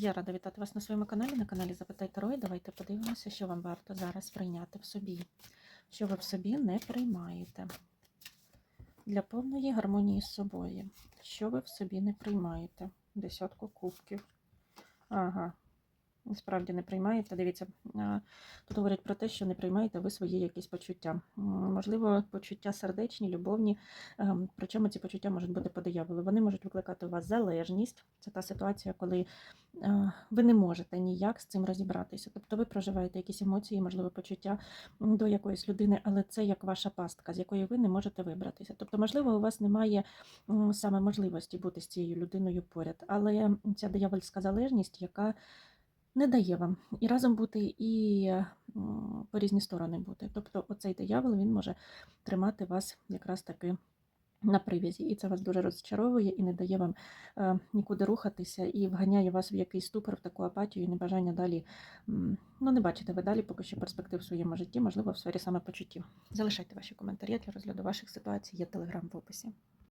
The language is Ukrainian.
Я рада вітати вас на своєму каналі, на каналі Запитай Таро. І Давайте подивимося, що вам варто зараз прийняти в собі, що ви в собі не приймаєте. Для повної гармонії з собою. Що ви в собі не приймаєте? Десятку кубків. Ага. Справді не приймаєте. Дивіться, тут говорять про те, що не приймаєте ви свої якісь почуття. Можливо, почуття сердечні, любовні. ем, Причому ці почуття можуть бути по. Вони можуть викликати у вас залежність. Це та ситуація, коли е, ви не можете ніяк з цим розібратися. Тобто ви проживаєте якісь емоції, можливо, почуття до якоїсь людини, але це як ваша пастка, з якої ви не можете вибратися. Тобто, можливо, у вас немає саме можливості бути з цією людиною поряд, але ця диявольська залежність, яка не дає вам і разом бути, і по різні сторони бути. Тобто, оцей диявол він може тримати вас якраз таки на прив'язі, і це вас дуже розчаровує і не дає вам е, нікуди рухатися, і вганяє вас в якийсь ступор, в таку апатію і небажання далі. Ну, не бачите ви далі поки що перспектив в своєму житті, можливо, в сфері самопочуттів. Залишайте ваші коментарі для розгляду ваших ситуацій, є телеграм в описі.